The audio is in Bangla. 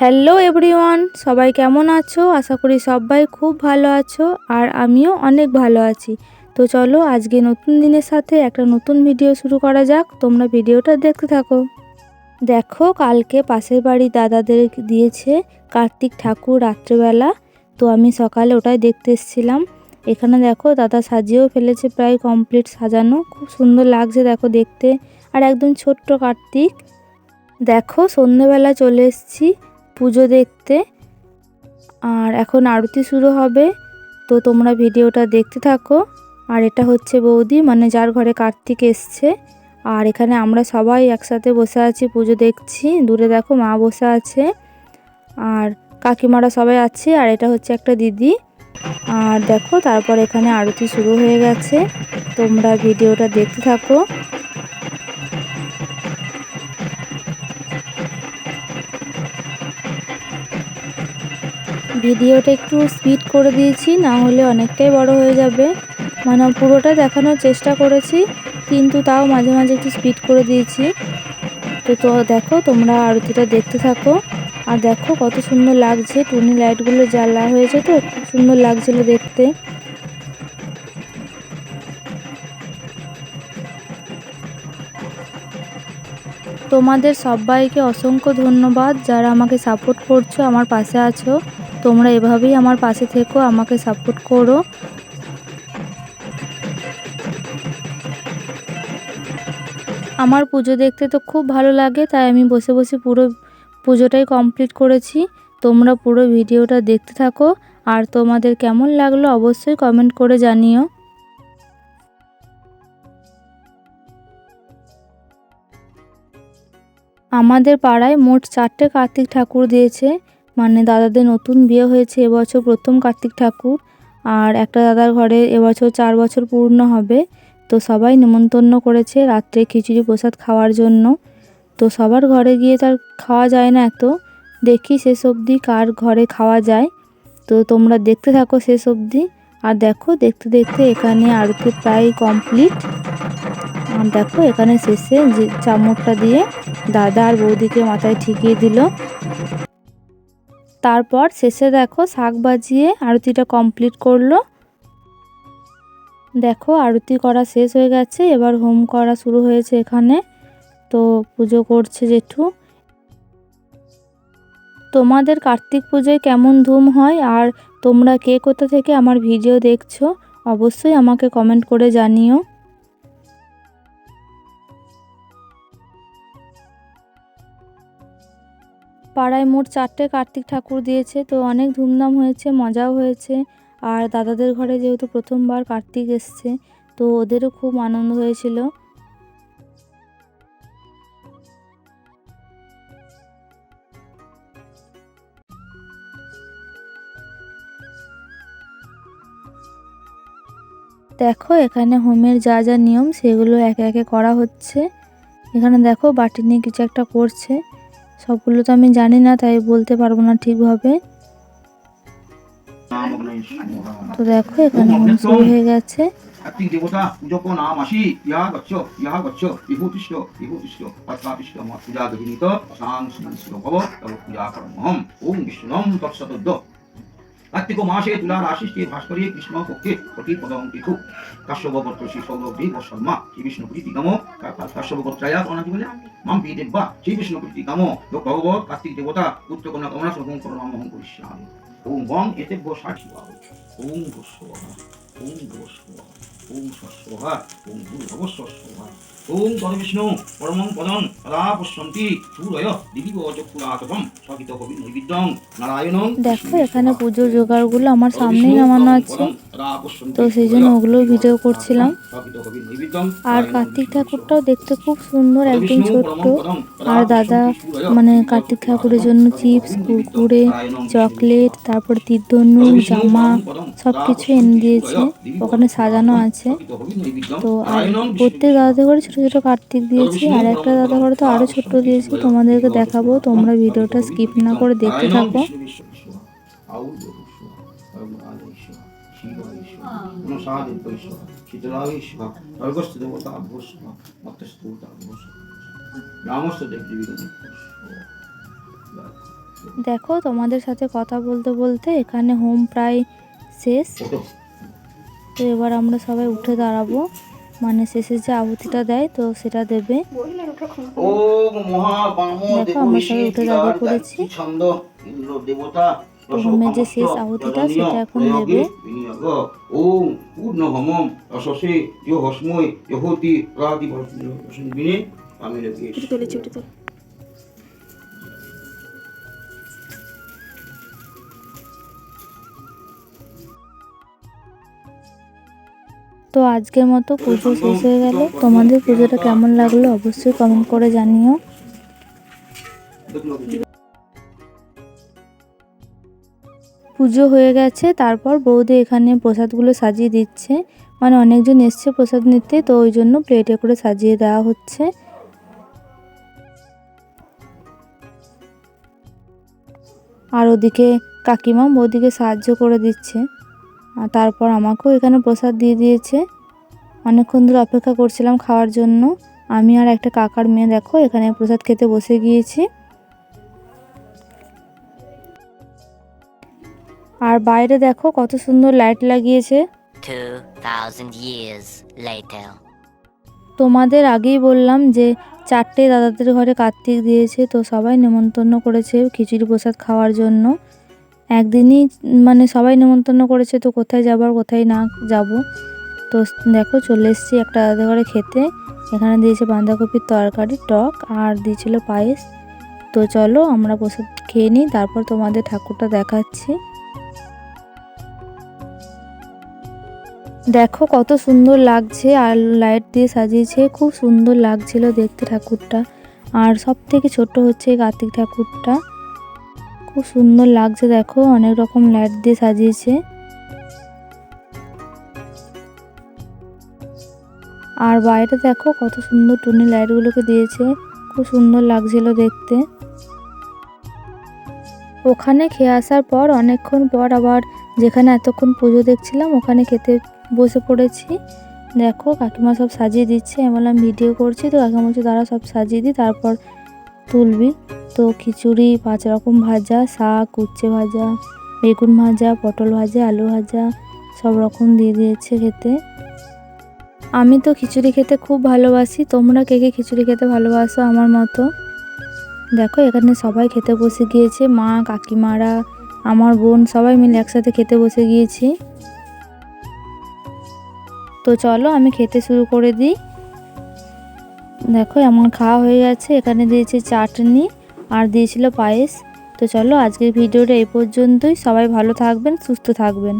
হ্যালো এভরিওয়ান, সবাই কেমন আছো? আশা করি সবাই খুব ভালো আছো আর আমিও অনেক ভালো আছি। তো চলো আজকে নতুন দিনের সাথে একটা নতুন ভিডিও শুরু করা যাক। তোমরা ভিডিওটা দেখতে থাকো। দেখো, কালকে পাশের বাড়ি দাদাদের দিয়েছে কার্তিক ঠাকুর রাত্রেবেলা। তো আমি সকালে ওটাই দেখতে এসেছিলাম। এখানে দেখো, দাদা সাজিয়েও ফেলেছে প্রায় কমপ্লিট সাজানো। খুব সুন্দর লাগছে, দেখো দেখতে। আর একদম ছোট্ট কার্তিক। দেখো সন্ধেবেলা চলে এসেছি। পুজো দেখতে। আর এখন আরতি শুরু হবে, তো তোমরা ভিডিওটা দেখতে থাকো। আর এটা হচ্ছে বৌদি মানে যার ঘরে কার্তিক এসছে। আর এখানে আমরা সবাই একসাথে বসে আছি, পুজো দেখছি। দূরে দেখো মা বসে আছে। আর কাকিমারা সবাই আছে, আর এটা হচ্ছে একটা দিদি। আর দেখো, তারপর এখানে আরতি শুরু হয়ে গেছে। তোমরা ভিডিওটা দেখতে থাকো। ভিডিওটা একটু স্পিড করে দিয়েছি, না হলে অনেকটাই বড় হয়ে যাবে। মানে পুরোটা দেখানোর চেষ্টা করেছি, কিন্তু তাও মাঝে মাঝে একটু স্পিড করে দিয়েছি। তো তো দেখো, তোমরা আরতিটা দেখতে থাকো। আর দেখো কত সুন্দর লাগছে, টুনি লাইটগুলো জ্বালা হয়েছে তো, খুব সুন্দর লাগছিল দেখতে। তোমাদের সবাইকে অসংখ্য ধন্যবাদ যারা আমাকে সাপোর্ট করছ, আমার পাশে আছো। তোমরা এভাবেই আমার পাশে থেকো, আমাকে সাপোর্ট করো। আমার পুজো দেখতে তো খুব ভালো লাগে, তাই আমি বসে বসে পুরো পুজোটাই কমপ্লিট করেছি। তোমরা পুরো ভিডিওটা দেখতে থাকো, আর তোমাদের কেমন লাগল অবশ্যই কমেন্ট করে জানিও। আমাদের পাড়ায় মোট চারটে কার্তিক ঠাকুর দিয়েছে। মানে দাদাদের নতুন বিয়ে হয়েছে এবছর প্রথম কার্তিক ঠাকুর আর একটা দাদার ঘরে এবছর চার বছর পূর্ণ হবে। তো সবাই নিমন্ত্রণ করেছে রাত্রে খিচুড়ি প্রসাদ খাওয়ার জন্য। তো সবার ঘরে গিয়ে তার খাওয়া যায় না এত। দেখি শেষ অবধি কার ঘরে খাওয়া যায়। তো তোমরা দেখতে থাকো শেষ অবধি। আর দেখো, দেখতে দেখতে এখানে আরতি প্রায় কমপ্লিট আর দেখো এখানে শেষে যে চামচটা দিয়ে দাদা আর বৌদিকে মাথায় ঠিকিয়ে দিল। তারপর শেষে দেখো শাক বাজিয়ে আরতিটা কমপ্লিট করল। দেখো আরতি করা শেষ হয়ে গেছে, এবার হোম করা শুরু হয়েছে এখানে। তো পুজো করছে জেঠু। তোমাদের কার্তিক পুজোয় কেমন ধুম হয় আর তোমরা কে কোথা থেকে আমার ভিডিও দেখছ, অবশ্যই আমাকে কমেন্ট করে জানিও। পাড়ায় মোট চারটে কার্তিক ঠাকুর দিয়েছে, তো অনেক ধুমধাম হয়েছে, মজাও হয়েছে। আর দাদাদের ঘরে যেহেতু প্রথমবার কার্তিক এসছে, তো ওদেরও খুব আনন্দ হয়েছিল। দেখো, এখানে হোমের যা যা নিয়ম, সেগুলো একে একে করা হচ্ছে। এখানে দেখো বাটি নিয়ে কিছু একটা করছে। সবগুলো তো আমি জানি না তাই বলতে পারব না ঠিকভাবে। তো দেখো এখানে শুরু হয়ে গেছে। কার্তিক দেবতা পূজক নাম আসি। ইহা গচ্ছ ইহা গচ্ছ বিভূতিষ্ঠ বিভূতিষ্ঠ পত্রাপিষ্ঠ মত পূজা গহিনীত শাং সুমনস্য ভব তব পূজা করমহম। ওম বিষ্ণুম কার্তিক মাসে তুলা রাশিষ্ঠে ভাস্করী কৃষ্ণ পক্ষে প্রতিপদং পিথু কাশ্যপ পত্র শ্রী সৌরভদেব শর্মা শ্রী বিষ্ণু প্রীতিকাম কাশ্যপ পত্রায়া কোনা কি বলে? মাম পি দেব্বা শ্রী বিষ্ণু প্রীতিকাম লোক ভগবত কার্তিক দেবতা পুত্র কন্যা কামনা সর্বং করণামহং করিষ্যামি। ওম বং এতে সাক্ষী ওম গোস্বাহা ওম গোস্বাহা ওম স্বস্বহা ওম ভূর্ভবস্ব স্বহা ওম তদবিষ্ণু পরমং পদং তদা পশ্যন্তি সূরয় সকিত কবি নৈবিদ্যং নারায়ণং দেখো এখানে পুজোর জোগাড়গুলো আমার সামনেই নামানো আছে। তো সেই জন্য ওগুলো ভিডিও করছিলাম। আর কার্তিক ঠাকুরটাও দেখতে খুব সুন্দর একদম ছোট্ট। আর দাদা মানে কার্তিক ঠাকুরের জন্য চিপস কুরকুরে চকলেট তারপর তীর্ধনু জামা সব কিছু এনে দিয়েছে। ওখানে সাজানো আছে। তো আর প্রত্যেক দাদাদের ঘরে ছোটো ছোটো কার্তিক দিয়েছি, আর একটা দাদা ঘরে তো আরও ছোট্ট দিয়েছি, তোমাদেরকে দেখাবো, তোমরা ভিডিওটা স্কিপ না করে দেখতে থাকো। দেখো, তোমাদের সাথে কথা বলতে বলতে এখানে হোম প্রায় শেষ। তো এবার আমরা সবাই উঠে দাঁড়াবো। মানে শেষে যে আহুতিটা দেয় তো সেটা দেবে। ও দেখো, আমরা সবাই উঠে দাঁড়িয়ে পড়েছি। ছন্দ তো হোমের যে শেষ আহুতিটা সেটা এখন দেবে। ওম পূর্ণ হোমম রসসে ইয় হসময় ইহতি রাতি আমি তো আজকের মতো পুজো শেষ হয়ে গেল তোমাদের পুজোটা কেমন লাগল অবশ্যই কমেন্ট করে জানিও। পুজো হয়ে গেছে, তারপর বৌদি এখানে প্রসাদগুলো সাজিয়ে দিচ্ছে। মানে অনেকজন এসছে প্রসাদ নিতে, তো ওই জন্য প্লেটে করে সাজিয়ে দেওয়া হচ্ছে। আর ওদিকে কাকিমা বৌদিকে সাহায্য করে দিচ্ছে। তারপর আমাকেও এখানে প্রসাদ দিয়ে দিয়েছে। অনেকক্ষণ ধরে অপেক্ষা করছিলাম খাওয়ার জন্য। আমি আর একটা কাকার মেয়ে দেখো এখানে প্রসাদ খেতে বসে গিয়েছি। আর বাইরে দেখো কত সুন্দর লাইট লাগিয়েছে। 2,000 years later. তোমাদের আগেই বললাম যে চারটে দাদাদের ঘরে কার্তিক দিয়েছে তো সবাই নেমন্তন্ন করেছে খিচুড়ি প্রসাদ খাওয়ার জন্য। একদিনই মানে সবাই নেমন্তন্ন করেছে তো কোথায় যাবার কোথায় না যাব। তো দেখো চলে এসেছি একটা দাদাদের ঘরে খেতে। এখানে দিয়েছে বাঁধাকপির তরকারি, টক আর দিয়েছিল পায়েস। তো চলো আমরা প্রসাদ খেয়ে নিই, তারপর তোমাদের ঠাকুরটা দেখাচ্ছি। দেখো কত সুন্দর লাগছে আর লাইট দিয়ে সাজিয়েছে, খুব সুন্দর লাগছিল দেখতে ঠাকুরটা। আর সব থেকে ছোট হচ্ছে কার্তিক ঠাকুরটা। খুব সুন্দর লাগছে, দেখো, অনেক রকম লাইট দিয়ে সাজিয়েছে। আর বাইরে দেখো, কত সুন্দর টুনি লাইটগুলোকে দিয়েছে, খুব সুন্দর লাগছিল দেখতে। ওখানে খেয়ে আসার পর, অনেকক্ষণ পর আবার যেখানে এতক্ষণ পুজো দেখছিলাম, ওখানে খেতে বসে পড়েছি। দেখো, কাকিমা সব সাজিয়ে দিচ্ছে বললাম, ভিডিও করছি তো, কাকিমা তারা সব সাজিয়ে দিই, তারপর তুলবি। তো খিচুড়ি, পাঁচ রকম ভাজা, শাক, উচ্ছে ভাজা, বেগুন ভাজা, পটল ভাজা, আলু ভাজা, সব রকম দিয়ে দিয়েছে খেতে। আমি তো খিচুড়ি খেতে খুব ভালোবাসি। তোমরা কে কে খিচুড়ি খেতে ভালোবাসো আমার মতো? দেখো, এখানে সবাই খেতে বসে গিয়েছে। মা, কাকিমারা, আমার বোন, সবাই মিলে একসাথে খেতে বসে গিয়েছি। তো চলো, আমি খেতে শুরু করে দিই। দেখো, এমন খাওয়া হয়ে গেছে। এখানে দিয়েছে চাটনি আর দিয়েছিল পায়েস। তো চলো, আজকের ভিডিওটা এই পর্যন্তই। সবাই ভালো থাকবেন, সুস্থ থাকবেন।